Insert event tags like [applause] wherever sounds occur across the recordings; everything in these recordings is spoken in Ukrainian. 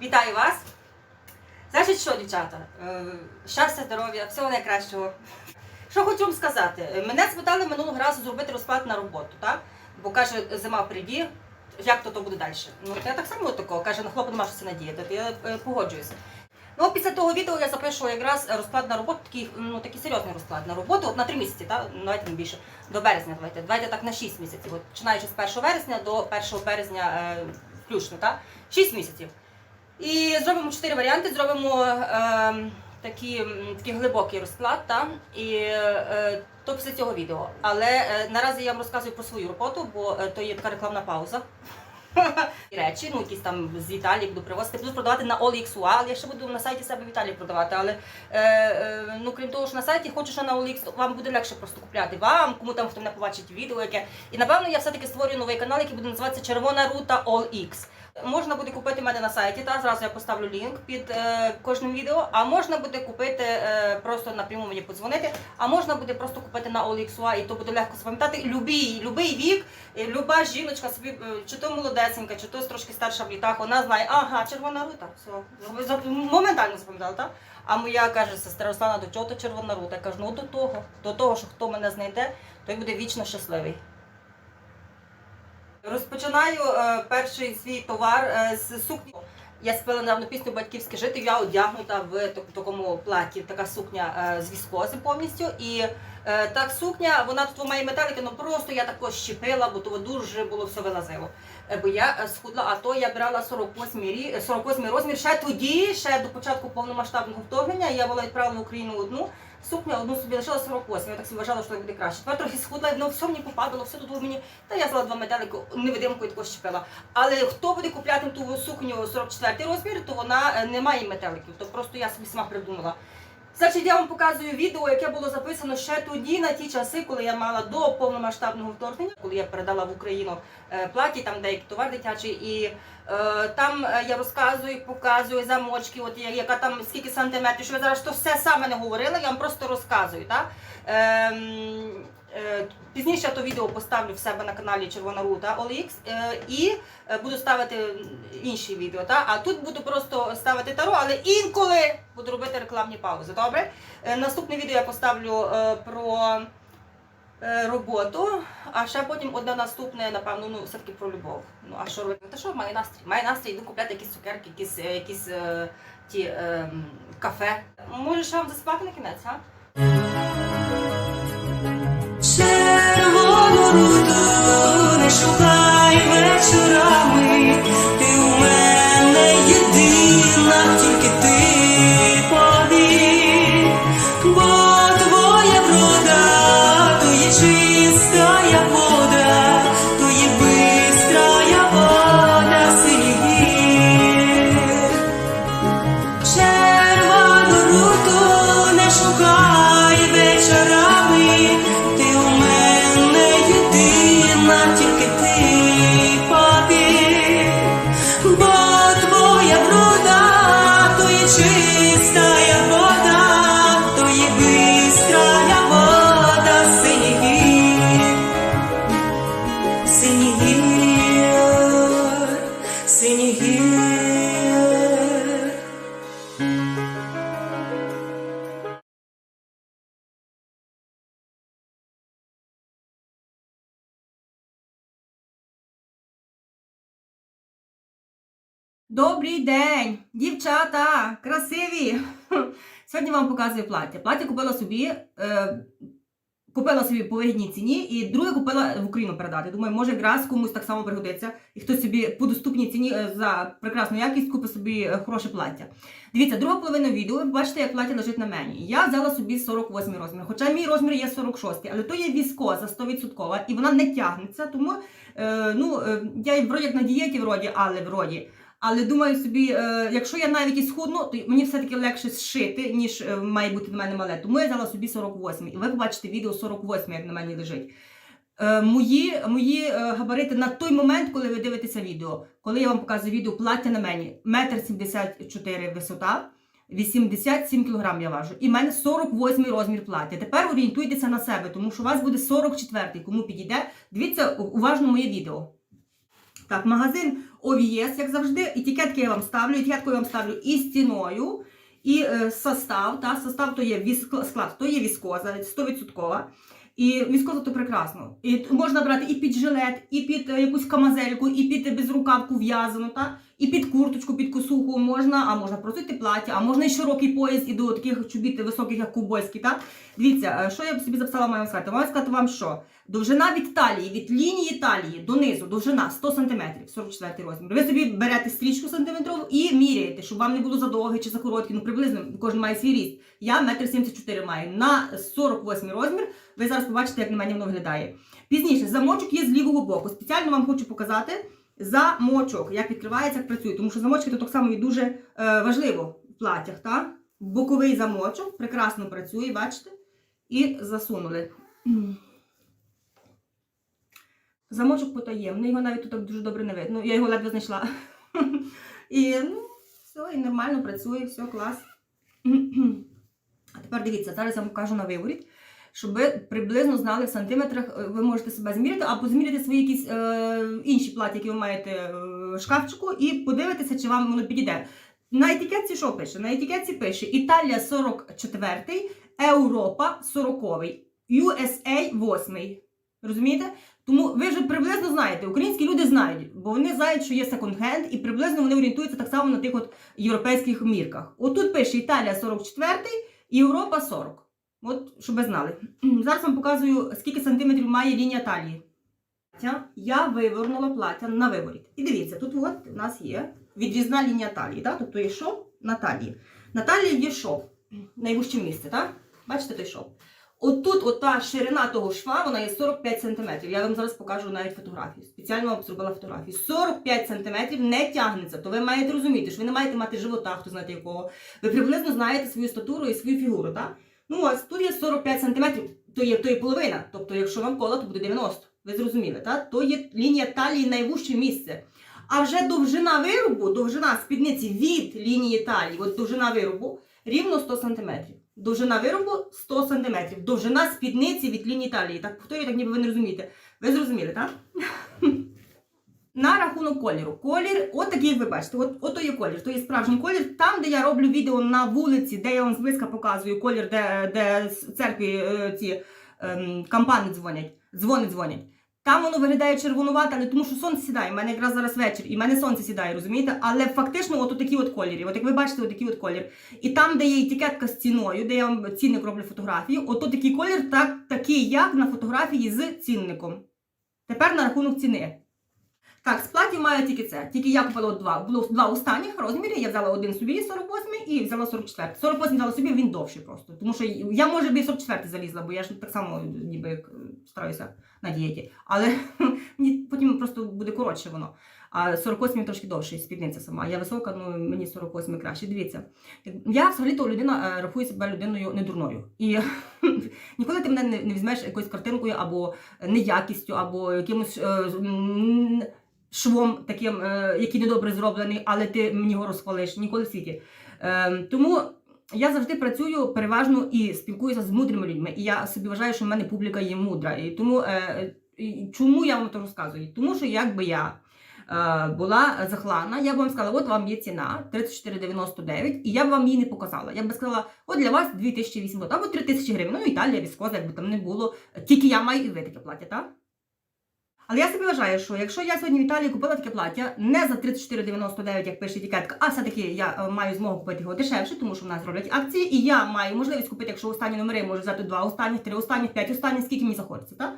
Вітаю вас! Значить, що, дівчата? Е, Щастя, здоров'я, всього найкращого. Що хочу вам сказати? Мене спитали минулого разу зробити розклад на роботу, так? Бо каже, зима впереді, як то то буде далі? Ну, я так само такого, каже, на хлопа нема що надіяти, я е, погоджуюся. Ну, після того відео я запишу якраз розклад на роботу, такий, ну, такий серйозний розклад на роботу, от на 3 місяці, так? навіть не більше, до березня давайте. Давайте так на 6 місяців. Починаючи з 1 вересня до 1 березня е, включно, так? 6 місяців. І зробимо 4 варіанти, зробимо е, такі, такий глибокий розклад, та? і е, то після цього відео. Але е, наразі я вам розказую про свою роботу, бо е, то є така рекламна пауза. [laughs] І речі, ну якісь там з Італії буду привозити, буду продавати на OLX, але я ще буду на сайті себе в Італії продавати. Але е, е, ну крім того, що на сайті хочу, що на OLX вам буде легше просто купляти вам, кому там хто мене побачить відео, яке. І напевно я все-таки створюю новий канал, який буде називатися Червона рута OLX. Можна буде купити мене на сайті, та зразу я поставлю лінк під е, кожним відео. А можна буде купити е, просто напряму мені подзвонити, а можна буде просто купити на OLX, і то буде легко запам'ятати. Любий, любий вік, е, люба жіночка собі, е, чи то молодесенька, чи то трошки старша в літах, вона знає, ага, червона рута. Все, моментально запам'ятали, так? А моя каже, сестра Руслана, до чого то червона рута? Я кажу, ну до того, до того, що хто мене знайде, той буде вічно щасливий. Розпочинаю е, перший свій товар е, з сукні. Я спела недавно пісню Батьківське жити. Я одягнута в так- такому платі, така сукня е, з віскози повністю. І е, так сукня, вона тут має метелики, ну просто я тако щепила, бо то дуже було все вилазило. Е, Бо я е, схудла, а то я брала 48 рі- 48 розмір. Ще тоді, ще до початку повномасштабного вторгнення, я була відправила в Україну одну сукню, одну собі лишила 48. Я так собі вважала, що так буде краще. Тепер трохи схудла, ну все мені попадало, все тут мені. Та я взяла два метелики, невидимку і також щепила. Але хто буде купляти ту сукню 44 розмір, то вона е, не має метеликів. То просто я собі сама придумала. Значить, я вам показую відео, яке було записано ще тоді, на ті часи, коли я мала до повномасштабного вторгнення, коли я передала в Україну е, платі, там деякі товар дитячий, і е, там е, я розказую, показую замочки, от яка там скільки сантиметрів, що я зараз то все саме не говорила, я вам просто розказую. Так? Е, Пізніше я то відео поставлю в себе на каналі Червона Рута OLX е, і е, буду ставити інші відео. Та? А тут буду просто ставити таро, але інколи буду робити рекламні паузи. Добре? Е, Наступне відео я поставлю е, про е, роботу, а ще потім одне наступне, напевно, ну все-таки про любов. Ну а що робити? Та що, маю настрій? Маю настрій, йду купляти якісь цукерки, якісь, е, якісь е, ті е, кафе. Може, вам заспати на кінець, а? Шукай вечорами, ти у мене єдина, тільки ти Добрий день, дівчата, красиві. [laughs] Сьогодні вам показую плаття. Плаття купила собі, е, купила собі по вигідній ціні і друге купила в Україну передати. Думаю, може якраз комусь так само пригодиться, і хтось собі по доступній ціні е, за прекрасну якість купить собі е, хороше плаття. Дивіться, друга половина відео, ви бачите, як плаття лежить на мені. Я взяла собі 48 розмір, хоча мій розмір є 46, але то є віскоза 100% і вона не тягнеться, тому е, ну, е, я вроді як на дієті вроді, але вроді. Але думаю собі, е, якщо я навіть і схудну, то мені все-таки легше зшити, ніж е, має бути в мене мале. Тому я взяла собі 48. І ви побачите відео 48, як на мені лежить. Е, мої, мої габарити на той момент, коли ви дивитеся відео, коли я вам показую відео плаття на мені, 1,74 м висота, 87 кг я важу. І в мене 48 розмір плаття. Тепер орієнтуйтеся на себе, тому що у вас буде 44 кому підійде. Дивіться уважно моє відео. Так, магазин OVS, як завжди. Етикетки я вам ставлю, етикетку я вам ставлю і стіною, і е, состав. Та, состав то є віск- склад, то є віскоза, 100%. І віскоза то прекрасно. І можна брати і під жилет, і під е, якусь камазельку, і під безрукавку в'язану, та? і під курточку, під косуху можна, а можна просто йти плаття, а можна і широкий пояс, і до таких чобіт високих, як кубойські. Та? Дивіться, е, що я собі записала, маю сказати. Маю сказати вам, що довжина від талії, від лінії талії донизу, довжина 100 см, 44 розмір. Ви собі берете стрічку сантиметрову і міряєте, щоб вам не було задовгий чи за короткий, ну приблизно кожен має свій ріст. Я 1,74 м маю на 48 розмір. Ви зараз побачите, як на мене воно виглядає. Пізніше замочок є з лівого боку. Спеціально вам хочу показати замочок, як відкривається, як працює. Тому що замочки то так само і дуже е, важливо в платтях. Та? Боковий замочок прекрасно працює, бачите? І засунули. Замочок потаємний, його навіть тут дуже добре не видно. Я його ледве знайшла. І ну, все, і нормально працює, все, клас. А тепер дивіться, зараз я вам покажу на виворіт, щоб ви приблизно знали в сантиметрах, е, ви можете себе зміряти, або зміряти свої якісь е, інші платі, які ви маєте е, в шкафчику, і подивитися, чи вам воно підійде. На етикетці що пише? На етикетці пише Італія 44, Європа 40, USA 8. Розумієте? Тому ви вже приблизно знаєте, українські люди знають, бо вони знають, що є секонд-хенд, і приблизно вони орієнтуються так само на тих от європейських мірках. Отут пише Італія 44, Європа 40. От, щоб ви знали. Зараз вам показую, скільки сантиметрів має лінія талії. Я вивернула плаття на виворіт. І дивіться, тут от у нас є відрізна лінія талії, так? тобто є шов на талії. На талії є шов, найвище місце, так? Бачите той шов? Отут, ота ширина того шва, вона є 45 см. Я вам зараз покажу навіть фотографію. Спеціально вам зробила фотографію. 45 см не тягнеться. То ви маєте розуміти, що ви не маєте мати живота, хто знаєте якого. Ви приблизно знаєте свою статуру і свою фігуру, так? Ну ось тут є 45 см, то є, то є половина. Тобто, якщо вам коло, то буде 90. Ви зрозуміли, так? То є лінія талії найвужче місце. А вже довжина виробу, довжина спідниці від лінії талії, от довжина виробу, рівно 100 см. Довжина виробу 100 см. Довжина спідниці від лінії талії. Так повторюю, так ніби ви не розумієте. Ви зрозуміли, так? [laughs] На рахунок кольору. Колір, от такий, ви бачите, от, от то є колір, то є справжній колір. Там, де я роблю відео на вулиці, де я вам зблизька показую колір, де, де з церкві е, ці ем, кампани дзвонять, дзвони дзвонять. Там воно виглядає червонувате, але тому що сонце сідає. У мене якраз зараз вечір, і в мене сонце сідає, розумієте? Але фактично, от такі от кольори. От як ви бачите, от такий от колір. І там, де є етикетка з ціною, де я вам цінник роблю фотографію, от такий колір, так, такий, як на фотографії з цінником. Тепер на рахунок ціни. Так, з платів маю тільки це. Тільки я купила два. Було два останніх розміри. Я взяла один собі 48 і взяла 44. 48 взяла собі, він довший просто. Тому що я може би і 44 залізла, бо я ж так само ніби стараюся на дієті. Але [laughs] потім просто буде коротше воно. А 48 трошки довший, спідниця сама. Я висока, ну мені 48 краще. Дивіться. Я взагалі-то людина е, рахую себе людиною недурною. І [laughs] ніколи ти мене не, візьмеш якоюсь картинкою або неякістю, або якимось. е, швом таким, е, який недобре зроблений, але ти мені його розхвалиш ніколи в світі. Е, тому я завжди працюю переважно і спілкуюся з мудрими людьми. І я собі вважаю, що в мене публіка є мудра. І тому е, і чому я вам це розказую? Тому що якби я. е, Була захлана, я б вам сказала, от вам є ціна 34,99, і я б вам її не показала. Я б сказала, от для вас 2800 або 3000 гривень. Ну, Італія, віскоза, якби там не було. Тільки я маю і ви таке плаття, так? Але я собі вважаю, що якщо я сьогодні в Італії купила таке плаття не за 34,99, як пише етикетка, а все-таки я е, маю змогу купити його дешевше, тому що в нас роблять акції, і я маю можливість купити, якщо останні номери можу взяти два останніх, три останніх, п'ять останніх, скільки мені захочеться, так?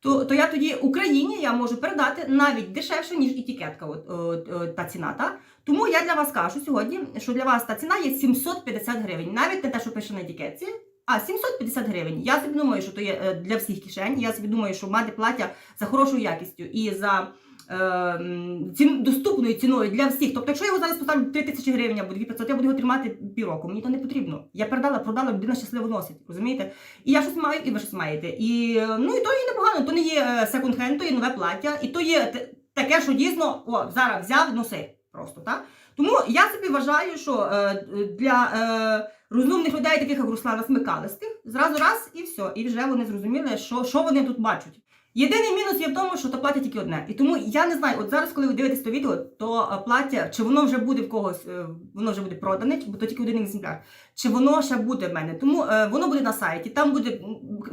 То, то я тоді Україні я можу передати навіть дешевше, ніж етикетка, от, от, от, та ціна. Та? Тому я для вас кажу сьогодні, що для вас та ціна є 750 гривень, навіть не те, що пише на етикетці. А 750 гривень. Я собі думаю, що то є е, для всіх кишень. Я собі думаю, що мати плаття за хорошою якістю і за е, доступною ціною для всіх. Тобто, якщо я його зараз поставлю 3 тисячі гривень або 2500, я буду його тримати півроку. Мені то не потрібно. Я передала, продала, людина щасливо носить. Розумієте? І я щось маю, і ви щось маєте. І е, ну і то є непогано. То не є секонд-хенд, то є нове плаття, і то є таке, що дійсно о, зараз взяв, носи просто так. Тому я собі вважаю, що е, для е, розумних людей, таких як Руслана Смикалистих, зразу раз і все. І вже вони зрозуміли, що, що вони тут бачать. Єдиний мінус є в тому, що то плаття тільки одне. І тому я не знаю, от зараз, коли ви дивитесь то відео, то е, плаття, чи воно вже буде в когось, е, воно вже буде продане, бо то тільки один екземпляр, чи воно ще буде в мене. Тому е, воно буде на сайті. Там буде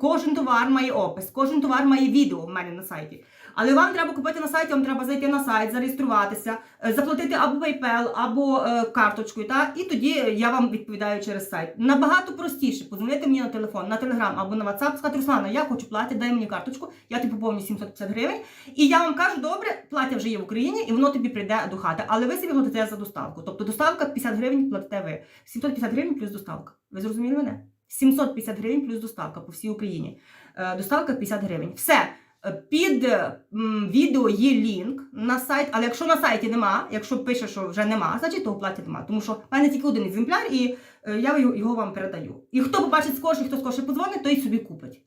кожен товар має опис, кожен товар має відео в мене на сайті. Але вам треба купити на сайті, вам треба зайти на сайт, зареєструватися, е, заплатити або PayPal, або е, карточкою. Та? І тоді я вам відповідаю через сайт. Набагато простіше подзвонити мені на телефон, на телеграм або на WhatsApp, сказати, Руслана, я хочу платити, дай мені карточку, я тобі поповню 750 гривень. І я вам кажу, добре, плаття вже є в Україні, і воно тобі прийде до хати. Але ви собі платите за доставку. Тобто доставка 50 гривень платите ви. 750 гривень плюс доставка. Ви зрозуміли мене? 750 гривень плюс доставка по всій Україні. Е, Доставка 50 гривень. Все. Під відео є лінк на сайт, але якщо на сайті нема, якщо пише, що вже нема, значить того плаття нема. Тому що в мене тільки один екземпляр, і е, я його вам передаю. І хто побачить скорше, хто скорше подзвонить, той собі купить.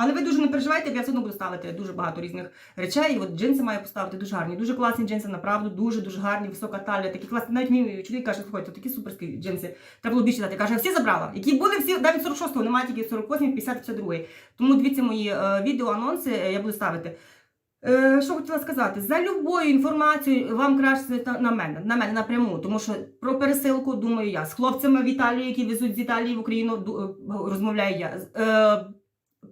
Але ви дуже не переживайте, я все одно буду ставити дуже багато різних речей. І От джинси маю поставити дуже гарні, дуже класні джинси, направду, дуже дуже гарні, висока талія, такі класні. Навіть мій чоловік каже, слухайте, такі суперські джинси. Треба було більше дати. Каже, я всі забрала. Які були всі, навіть 46-го, немає тільки 48, 50, 52. Тому дивіться мої е, відео, анонси, е, я буду ставити. Е, що хотіла сказати, за любою інформацією вам краще на, мене, на мене напряму, тому що про пересилку думаю я. З хлопцями в Італії, які везуть з Італії в Україну, е, розмовляю я. Е,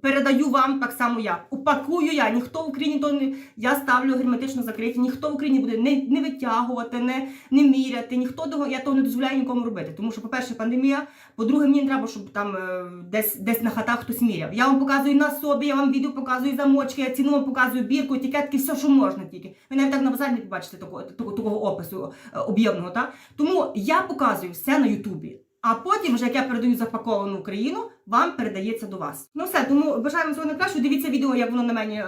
передаю вам так само я. Упакую я. Ніхто в Україні то не я ставлю герметично закриті, ніхто в Україні буде не, не витягувати, не, не міряти, ніхто того, я того не дозволяю нікому робити. Тому що, по-перше, пандемія, по-друге, мені не треба, щоб там е, десь, десь на хатах хтось міряв. Я вам показую на собі, я вам відео показую замочки, я ціну вам показую бірку, етикетки, все, що можна тільки. Ви навіть так на базарі не побачите такого, такого, такого опису е, об'ємного. Тому я показую все на Ютубі. А потім, вже як я передаю запаковану Україну, вам передається до вас. Ну все, тому бажаю вам всього найкращого. Дивіться відео, як воно на мені е,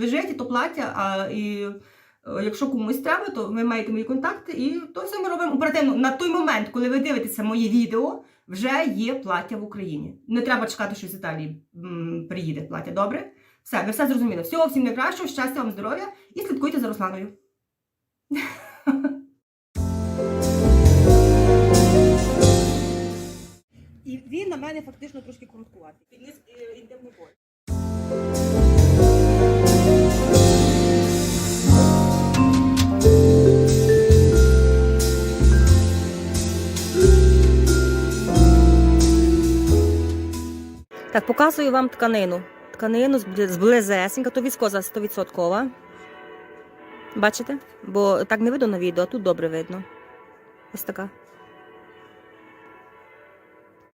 лежить, і то плаття. А, і е, якщо комусь треба, то ви маєте мої контакти, і то все ми робимо оперативно. На той момент, коли ви дивитеся моє відео, вже є плаття в Україні. Не треба чекати, що з Італії м, приїде плаття. Добре? Все, ви все зрозуміли. Всього всім найкращого, щастя вам, здоров'я і слідкуйте за Русланою. [laughs] він на мене фактично трошки короткуватий. Під низ інтимний бой. Так, показую вам тканину. Тканину з близесенька, то віскоза 100%. Бачите? Бо так не видно на відео, а тут добре видно. Ось така.